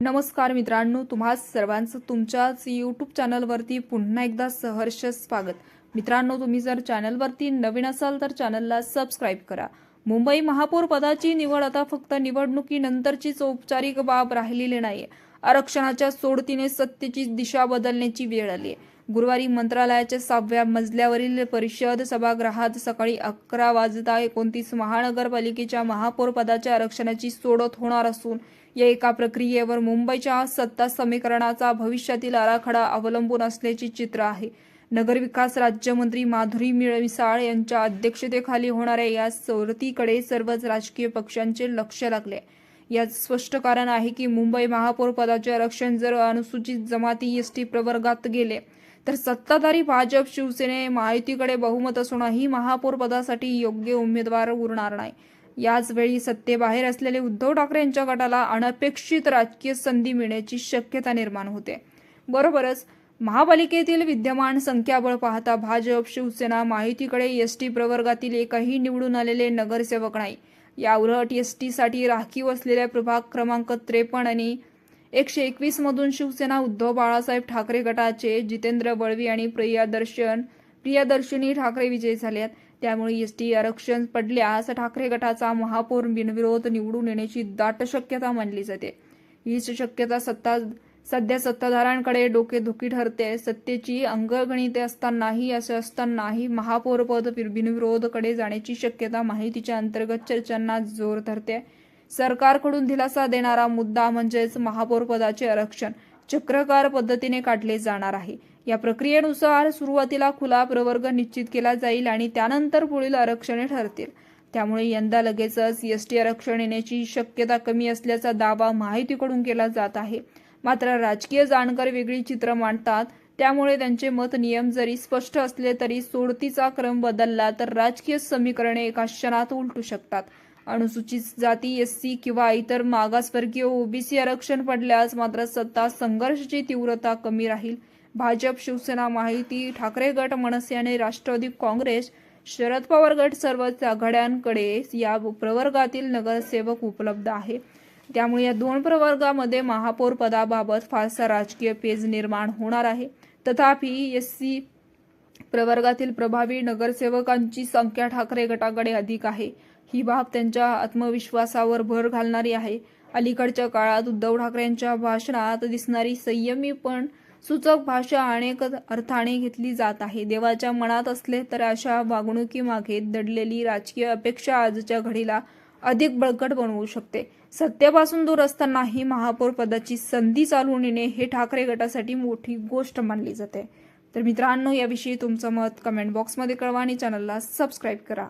नमस्कार मित्रांनो तुम्हा सर्वांचं तुमच्याच यूट्यूब चॅनलवरती पुन्हा एकदा सहर्ष स्वागत. मित्रांनो तुम्ही जर चॅनलवरती नवीन असाल तर चॅनलला सबस्क्राईब करा. मुंबई महापौर पदाची निवड आता फक्त निवडणुकीनंतरचीच औपचारिक बाब राहिलेली नाही आरक्षणाच्या सोडतीने सत्तेची दिशा बदलण्याची वेळ आली आहे गुरुवारी मंत्रालयाच्या सहाव्या मजल्यावरील परिषद सभागृहात सकाळी अकरा वाजता एकोणतीस महानगरपालिकेच्या महापौरपदाच्या आरक्षणाची सोडत होणार असून या एका प्रक्रियेवर मुंबईच्या सत्ता समीकरणाचा भविष्यातील आराखडा अवलंबून असल्याचे चित्र आहे. नगरविकास राज्यमंत्री माधुरी मिळमिसाळ यांच्या अध्यक्षतेखाली होणाऱ्या या सोडतीकडे सर्वच राजकीय पक्षांचे लक्ष लागले. यात स्पष्ट कारण आहे की मुंबई महापौर पदाचे आरक्षण जर अनुसूचित जमाती एस टी प्रवर्गात गेले तर सत्ताधारी भाजप शिवसेने महायुतीकडे बहुमत असूनही महापौर पदासाठी योग्य उमेदवार उरणार नाही. याचवेळी सत्तेबाहेर असलेले उद्धव ठाकरे यांच्या गटाला अनपेक्षित राजकीय संधी मिळण्याची शक्यता निर्माण होते. बरोबरच महापालिकेतील विद्यमान संख्याबळ पाहता भाजप शिवसेना माहितीकडे एस टी प्रवर्गातील एकही निवडून आलेले नगरसेवक नाही. या उलट एस टीसाठी राखीव असलेल्या प्रभाग क्रमांक त्रेपन्न आणि एकशे एकवीस मधून शिवसेना उद्धव बाळासाहेब ठाकरे गटाचे जितेंद्र बळवी आणि प्रियादर्शन प्रियादर्शनी ठाकरे विजयी झाल्यात त्यामुळे एस टी आरक्षण पडल्यास ठाकरे गटाचा महापौर बिनविरोध निवडून येण्याची दाट शक्यता मानली जाते. हीच शक्यता सत्ता सध्या सत्ताधाऱ्यांकडे डोकेदुखी ठरते. सत्तेची अंगगणिते असतानाही असे असतानाही महापौर पद बिनविरोधकडे जाण्याची शक्यता माहितीच्या अंतर्गत चर्चांना जोर धरते. सरकारकडून दिलासा देणारा मुद्दा म्हणजेच महापौरपदाचे आरक्षण चक्रकार पद्धतीने काढले जाणार आहे. या प्रक्रियेनुसार सुरुवातीला खुला प्रवर्ग निश्चित केला जाईल आणि त्यानंतर पुढील आरक्षणे ठरतील. त्यामुळे यंदा लगेचच एस टी आरक्षण येण्याची शक्यता कमी असल्याचा दावा माहितीकडून केला जात आहे. मात्र राजकीय जाणकार वेगळी चित्र मांडतात. त्यामुळे त्यांचे मत नियम जरी स्पष्ट असले तरी सोडतीचा क्रम बदलला तर राजकीय समीकरणे एका क्षणात उलटू शकतात. अनुसूचित जाती एस सी किंवा इतर मागासवर्गीय ओबीसी आरक्षण पडल्यास मात्र सत्ता संघर्षाची तीव्रता कमी राहील. भाजप शिवसेना माहिती ठाकरे गट मनसे आणि राष्ट्रवादी काँग्रेस शरद पवार गट सर्वच आघाड्यांकडे या प्रवर्गातील नगरसेवक उपलब्ध आहे. त्यामुळे या दोन प्रवर्गामध्ये महापौर पदाबाबत फारसा राजकीय पेज निर्माण होणार आहे. तथापि एस सी प्रवर्गातील प्रभावी नगरसेवकांची संख्या ठाकरे गटाकडे अधिक आहे. ही बाब त्यांच्या आत्मविश्वासावर भर घालणारी आहे. अलीकडच्या काळात उद्धव ठाकरेंच्या भाषणात दिसणारी संयमी पण सूचक भाषा अनेक अर्थाने घेतली जात आहे. देवाच्या मनात असले तर अशा वागणुकीमागे दडलेली राजकीय अपेक्षा आजच्या घडीला अधिक बळकट बनवू शकते. सत्तेपासून दूर असतानाही महापौर पदाची संधी चालू येणे हे ठाकरे गटासाठी मोठी गोष्ट मानली जाते. तर मित्रांनो याविषयी तुमचं मत कमेंट बॉक्समध्ये कळवा आणि चॅनलला सबस्क्राईब करा.